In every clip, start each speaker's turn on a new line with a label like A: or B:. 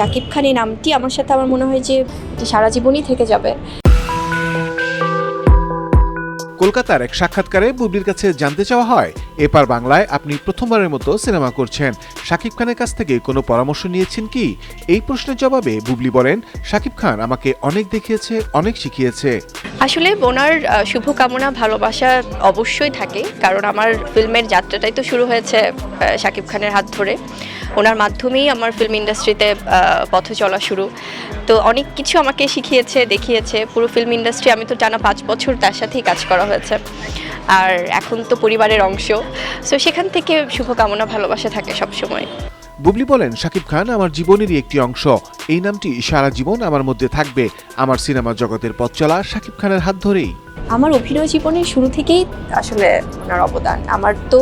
A: শাকিব খান এই নামটি আমার সাথে আমার মনে হয় যে সারা জীবনই থেকে যাবে।
B: কলকাতার এক সাক্ষাৎকারে বুবলির কাছে জানতে চাওয়া হয়, এপার বাংলায় আপনি প্রথমবারের মতো সিনেমা করছেন। শাকিব খানের কাছ থেকে কোনো পরামর্শ নিয়েছেন কি? এই প্রশ্নের জবাবে বুবলি বলেন, শাকিব খান আমাকে অনেক দেখিয়েছে, অনেক শিখিয়েছে।
A: আসলে ওনার শুভকামনা, ভালোবাসা অবশ্যই থাকে। কারণ আমার ফিল্মের যাত্রাটাই তো শুরু হয়েছে শাকিব খানের হাত ধরে। ওনার মাধ্যমেই আমার ফিল্ম ইন্ডাস্ট্রিতে পথ চলা শুরু। তো অনেক কিছু আমাকে শিখিয়েছে, দেখিয়েছে। পুরো ফিল্ম ইন্ডাস্ট্রি আমি তো টানা পাঁচ বছর তার সাথেই কাজ করা হয়েছে। আর এখন তো পরিবারের অংশ। সো সেখান থেকে শুভকামনা, ভালোবাসা থাকে সবসময়।
B: বুবলি বলেন, শাকিব খান আমার জীবনেরই একটি অংশ। এই নামটি সারা জীবন আমার মধ্যে থাকবে। আমার সিনেমা জগতের পথ চলা শাকিব খানের হাত ধরেই।
A: আমার অভিনয় জীবনের শুরু থেকেই আসলে ওনার অবদান। আমার তো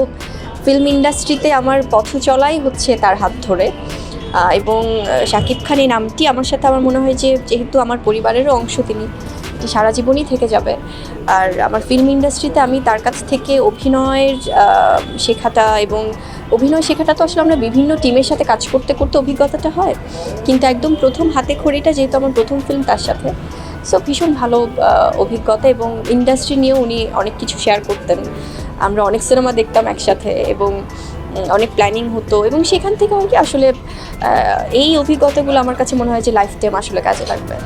A: ফিল্ম ইন্ডাস্ট্রিতে আমার পথ চলাই হচ্ছে তার হাত ধরে। এবং শাকিব খান এই নামটি আমার সাথে আমার মনে হয় যে, যেহেতু আমার পরিবারেরও অংশ, তিনি সারা জীবনই থেকে যাবে। আর আমার ফিল্ম ইন্ডাস্ট্রিতে আমি তার কাছ থেকে অভিনয়ের শেখাটা এবং অভিনয় শেখাটা তো আসলে আমরা বিভিন্ন টিমের সাথে কাজ করতে করতে অভিজ্ঞতাটা হয়। কিন্তু একদম প্রথম হাতে খড়িটা যেহেতু আমার প্রথম ফিল্ম তার সাথে। সো ভীষণ ভালো অভিজ্ঞতা এবং ইন্ডাস্ট্রি নিয়েও উনি অনেক কিছু শেয়ার করতেন। আমরা অনেক সিনেমা দেখতাম একসাথে এবং অনেক প্ল্যানিং হতো এবং সেখান থেকে আর কি আসলে এই অভিজ্ঞতাগুলো আমার কাছে মনে হয় যে লাইফ টাইম আসলে কাজে লাগবে।